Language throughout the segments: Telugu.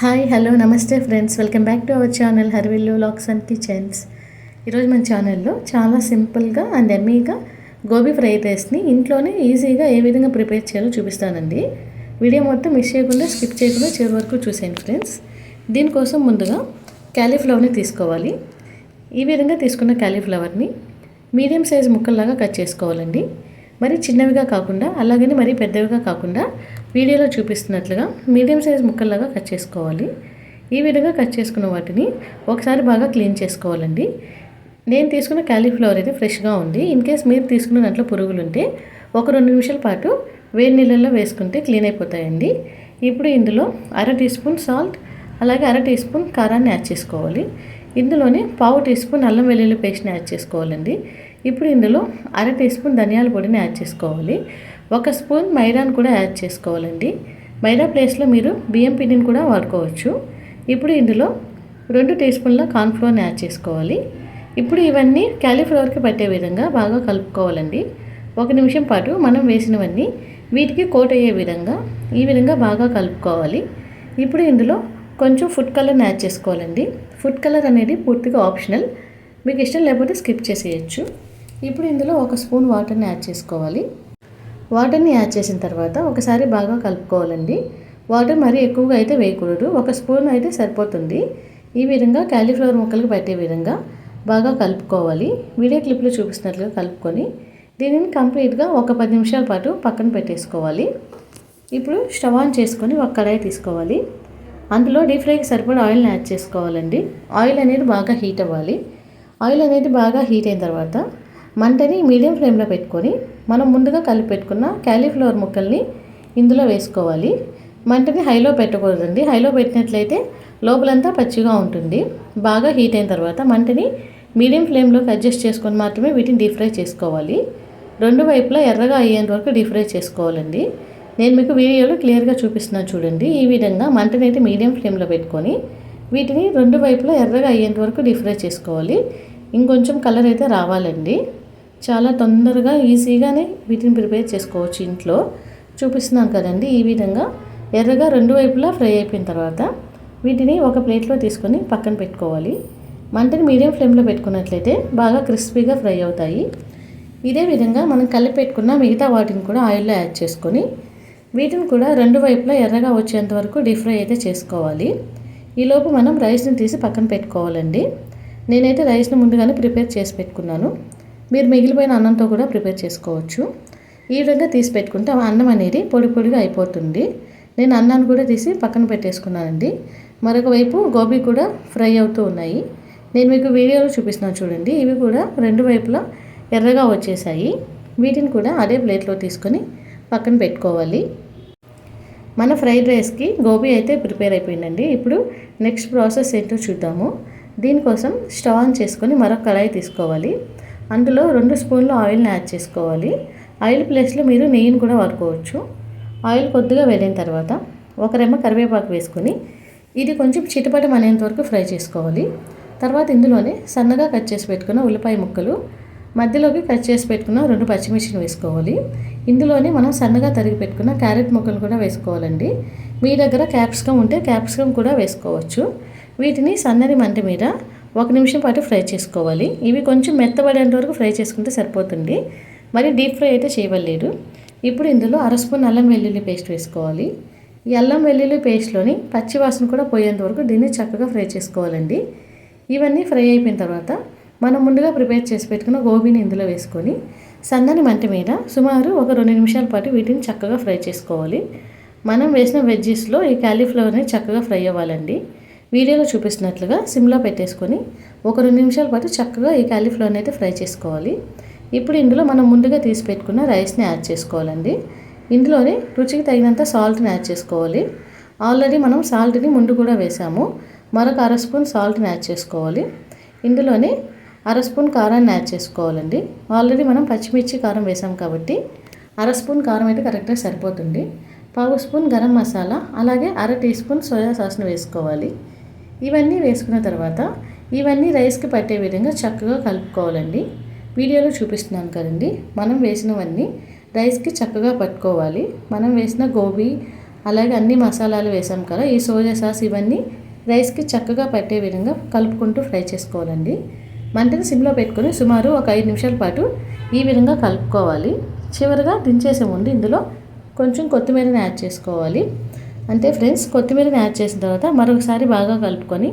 హాయ్ హలో నమస్తే friends. Welcome back to our channel హర్విల్లు లాక్స్ అండ్ కిచెన్స్. ఈరోజు మన ఛానల్లో చాలా సింపుల్గా అండ్ ఎమ్మీగా గోబీ ఫ్రై రైస్ని ఇంట్లోనే ఈజీగా ఏ విధంగా ప్రిపేర్ చేయాలో చూపిస్తానండి. వీడియో మొత్తం మిస్ చేయకుండా స్కిప్ చేయకుండా చివరి వరకు చూసేయండి ఫ్రెండ్స్. దీనికోసం ముందుగా క్యాలీఫ్లవర్ని తీసుకోవాలి. ఈ విధంగా తీసుకున్న క్యాలీఫ్లవర్ని మీడియం సైజ్ ముక్కల్లాగా కట్ చేసుకోవాలండి. మరి చిన్నవిగా కాకుండా అలాగని మరీ పెద్దవిగా కాకుండా వీడియోలో చూపిస్తున్నట్లుగా మీడియం సైజ్ ముక్కల్లాగా కట్ చేసుకోవాలి. ఈ విధంగా కట్ చేసుకున్న వాటిని ఒకసారి బాగా క్లీన్ చేసుకోవాలండి. నేను తీసుకున్న క్యాలీఫ్లవర్ అయితే ఫ్రెష్గా ఉంది. ఇన్ కేస్ మీరు తీసుకున్న దాంట్లో పురుగులు ఉంటే ఒక రెండు నిమిషాల పాటు వేడి నీళ్ళల్లో వేసుకుంటే క్లీన్ అయిపోతాయండి. ఇప్పుడు ఇందులో అర టీ స్పూన్ సాల్ట్ అలాగే అర టీ స్పూన్ కారాన్ని యాడ్ చేసుకోవాలి. ఇందులోనే పావు టీ స్పూన్ అల్లం వెల్లుల్లి పేస్ట్ని యాడ్ చేసుకోవాలండి. ఇప్పుడు ఇందులో అర టీ స్పూన్ ధనియాల పొడిని యాడ్ చేసుకోవాలి. ఒక స్పూన్ మైదాను కూడా యాడ్ చేసుకోవాలండి. మైదా ప్లేస్లో మీరు బియ్యం పిండిని కూడా వాడుకోవచ్చు. ఇప్పుడు ఇందులో రెండు టీ స్పూన్ల కార్న్ఫ్లోర్ని యాడ్ చేసుకోవాలి. ఇప్పుడు ఇవన్నీ క్యాలీఫ్లవర్కి పట్టే విధంగా బాగా కలుపుకోవాలండి. ఒక నిమిషం పాటు మనం వేసినవన్నీ వీటికి కోట్ అయ్యే విధంగా ఈ విధంగా బాగా కలుపుకోవాలి. ఇప్పుడు ఇందులో కొంచెం ఫుడ్ కలర్ని యాడ్ చేసుకోవాలండి. ఫుడ్ కలర్ అనేది పూర్తిగా ఆప్షనల్. మీకు ఇష్టం లేకపోతే స్కిప్ చేసేయచ్చు. ఇప్పుడు ఇందులో ఒక స్పూన్ వాటర్ని యాడ్ చేసుకోవాలి. వాటర్ని యాడ్ చేసిన తర్వాత ఒకసారి బాగా కలుపుకోవాలండి. వాటర్ మరీ ఎక్కువగా అయితే వేయకూడదు. ఒక స్పూన్ అయితే సరిపోతుంది. ఈ విధంగా క్యాలీఫ్లవర్ ముక్కలకు పెట్టే విధంగా బాగా కలుపుకోవాలి. వీడియో క్లిప్లో చూపిస్తున్నట్లుగా కలుపుకొని దీనిని కంప్లీట్గా ఒక పది నిమిషాల పాటు పక్కన పెట్టేసుకోవాలి. ఇప్పుడు స్టవ్ ఆన్ చేసుకొని ఒక కడాయి తీసుకోవాలి. అందులో డీప్ ఫ్రైకి సరిపడా ఆయిల్ని యాడ్ చేసుకోవాలండి. ఆయిల్ అనేది బాగా హీట్ అవ్వాలి. ఆయిల్ అనేది బాగా హీట్ అయిన తర్వాత మంటని మీడియం ఫ్లేమ్లో పెట్టుకొని మనం ముందుగా కలిపి పెట్టుకున్న క్యాలీఫ్లవర్ ముక్కల్ని ఇందులో వేసుకోవాలి. మంటని హైలో పెట్టకూడదండి. హైలో పెట్టినట్లయితే లోపలంతా పచ్చిగా ఉంటుంది. బాగా హీట్ అయిన తర్వాత మంటని మీడియం ఫ్లేమ్లోకి అడ్జస్ట్ చేసుకొని మాత్రమే వీటిని డీప్ ఫ్రై చేసుకోవాలి. రెండు వైపులా ఎర్రగా అయ్యేంత వరకు డీప్ ఫ్రై చేసుకోవాలండి. నేను మీకు వీడియోలో క్లియర్గా చూపిస్తున్నాను చూడండి. ఈ విధంగా మంటని అయితే మీడియం ఫ్లేమ్లో పెట్టుకొని వీటిని రెండు వైపులా ఎర్రగా అయ్యేంత వరకు డీప్ ఫ్రై చేసుకోవాలి. ఇంకొంచెం కలర్ అయితే రావాలండి. చాలా తొందరగా ఈజీగానే వీటిని ప్రిపేర్ చేసుకోవచ్చు ఇంట్లో. చూపిస్తున్నాను కదండి ఈ విధంగా. ఎర్రగా రెండు వైపులా ఫ్రై అయిపోయిన తర్వాత వీటిని ఒక ప్లేట్లో తీసుకొని పక్కన పెట్టుకోవాలి. మంటని మీడియం ఫ్లేమ్లో పెట్టుకున్నట్లయితే బాగా క్రిస్పీగా ఫ్రై అవుతాయి. ఇదే విధంగా మనం కలిపి పెట్టుకున్న మిగతా వాటిని కూడా ఆయిల్లో యాడ్ చేసుకొని వీటిని కూడా రెండు వైపులా ఎర్రగా వచ్చేంత వరకు డీప్ ఫ్రై అయితే చేసుకోవాలి. ఈలోపు మనం రైస్ని తీసి పక్కన పెట్టుకోవాలండి. నేనైతే రైస్ని ముందుగానే ప్రిపేర్ చేసి పెట్టుకున్నాను. మీరు మిగిలిపోయిన అన్నంతో కూడా ప్రిపేర్ చేసుకోవచ్చు. ఈ విధంగా తీసి పెట్టుకుంటే అన్నం అనేది పొడి పొడిగా అయిపోతుంది. నేను అన్నాన్ని కూడా తీసి పక్కన పెట్టేసుకున్నానండి. మరొక వైపు గోబీ కూడా ఫ్రై అవుతూ ఉన్నాయి. నేను మీకు వీడియోలో చూపిస్తున్నాను చూడండి. ఇవి కూడా రెండు వైపులా ఎర్రగా వచ్చేసాయి. వీటిని కూడా అదే ప్లేట్లో తీసుకొని పక్కన పెట్టుకోవాలి. మన ఫ్రైడ్ రైస్కి గోబీ అయితే ప్రిపేర్ అయిపోయిందండి. ఇప్పుడు నెక్స్ట్ ప్రాసెస్ ఏంటో చూద్దాము. దీనికోసం స్టవ్ ఆన్ చేసుకొని మరొక కళాయి తీసుకోవాలి. అందులో రెండు స్పూన్లు ఆయిల్ని యాడ్ చేసుకోవాలి. ఆయిల్ ప్లేస్లో మీరు నెయ్యిని కూడా వాడుకోవచ్చు. ఆయిల్ కొద్దిగా వెళ్ళిన తర్వాత ఒక రెమ్మ కరివేపాకు వేసుకొని ఇది కొంచెం చిటపటం అనేంత వరకు ఫ్రై చేసుకోవాలి. తర్వాత ఇందులోనే సన్నగా కట్ చేసి పెట్టుకున్న ఉల్లిపాయ ముక్కలు మధ్యలోకి కట్ చేసి పెట్టుకున్న రెండు పచ్చిమిర్చిని వేసుకోవాలి. ఇందులోనే మనం సన్నగా తరిగి పెట్టుకున్న క్యారెట్ ముక్కలు కూడా వేసుకోవాలండి. మీ దగ్గర క్యాప్సికమ్ ఉంటే క్యాప్సికమ్ కూడా వేసుకోవచ్చు. వీటిని సన్నని మంట మీద ఒక నిమిషం పాటు ఫ్రై చేసుకోవాలి. ఇవి కొంచెం మెత్తబడేంత వరకు ఫ్రై చేసుకుంటే సరిపోతుంది. మరి డీప్ ఫ్రై అయితే చేయవలేదు ఇప్పుడు ఇందులో అర స్పూన్ అల్లం వెల్లుల్లి పేస్ట్ వేసుకోవాలి. ఈ అల్లం వెల్లుల్లి పేస్ట్లోని పచ్చి వాసన కూడా పోయేంత వరకు దీన్ని చక్కగా ఫ్రై చేసుకోవాలండి. ఇవన్నీ ఫ్రై అయిపోయిన తర్వాత మనం ముందుగా ప్రిపేర్ చేసి పెట్టుకున్న గోబీని ఇందులో వేసుకొని సన్నని మంట మీద సుమారు ఒక రెండు నిమిషాల పాటు వీటిని చక్కగా ఫ్రై చేసుకోవాలి. మనం వేసిన వెజ్జెస్లో ఈ క్యాలీఫ్లవర్ని చక్కగా ఫ్రై అవ్వాలండి. వీడియోలో చూపిస్తున్నట్లుగా సిమ్లో పెట్టేసుకొని ఒక రెండు నిమిషాల పాటు చక్కగా ఈ క్యాలీఫ్లవర్ని అయితే ఫ్రై చేసుకోవాలి. ఇప్పుడు ఇందులో మనం ముందుగా తీసి పెట్టుకున్న రైస్ని యాడ్ చేసుకోవాలండి. ఇందులోనే రుచికి తగినంత సాల్ట్ని యాడ్ చేసుకోవాలి. ఆల్రెడీ మనం సాల్ట్ని ముందు కూడా వేసాము. మరొక అర స్పూన్ సాల్ట్ని యాడ్ చేసుకోవాలి. ఇందులోనే అర స్పూన్ కారాన్ని యాడ్ చేసుకోవాలండి. ఆల్రెడీ మనం పచ్చిమిర్చి కారం వేసాం కాబట్టి అర స్పూన్ కారం అయితే కరెక్ట్గా సరిపోతుంది. పావు స్పూన్ గరం మసాలా అలాగే అర టీ స్పూన్ సోయా సాస్ని వేసుకోవాలి. ఇవన్నీ వేసుకున్న తర్వాత ఇవన్నీ రైస్కి పట్టే విధంగా చక్కగా కలుపుకోవాలండి. వీడియోలో చూపిస్తున్నాను కదండి. మనం వేసినవన్నీ రైస్కి చక్కగా పట్టుకోవాలి. మనం వేసిన గోబీ అలాగే అన్ని మసాలాలు వేసాం కదా ఈ సోయా సాస్ ఇవన్నీ రైస్కి చక్కగా పట్టే విధంగా కలుపుకుంటూ ఫ్రై చేసుకోవాలండి. మంటని సిమ్లో పెట్టుకొని సుమారు ఒక ఐదు నిమిషాల పాటు ఈ విధంగా కలుపుకోవాలి. చివరిగా దించేసే ముందు ఇందులో కొంచెం కొత్తిమీరని యాడ్ చేసుకోవాలి. అంటే ఫ్రెండ్స్ కొత్తిమీరని యాడ్ చేసిన తర్వాత మరొకసారి బాగా కలుపుకొని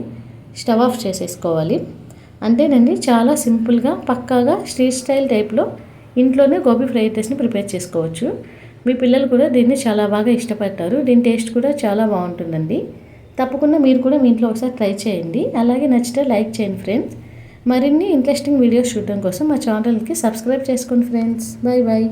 స్టవ్ ఆఫ్ చేసేసుకోవాలి. అంతేనండి చాలా సింపుల్గా పక్కాగా స్ట్రీట్ స్టైల్ టైప్లో ఇంట్లోనే గోబీ ఫ్రై రైస్ని ప్రిపేర్ చేసుకోవచ్చు. మీ పిల్లలు కూడా దీన్ని చాలా బాగా ఇష్టపడతారు. దీని టేస్ట్ కూడా చాలా బాగుంటుందండి. తప్పకుండా మీరు కూడా మీ ఇంట్లో ఒకసారి ట్రై చేయండి. అలాగే నచ్చితే లైక్ చేయండి ఫ్రెండ్స్. మరిన్ని ఇంట్రెస్టింగ్ వీడియోస్ చూడడం కోసం మా ఛానల్కి సబ్స్క్రైబ్ చేసుకోండి ఫ్రెండ్స్. Bye bye.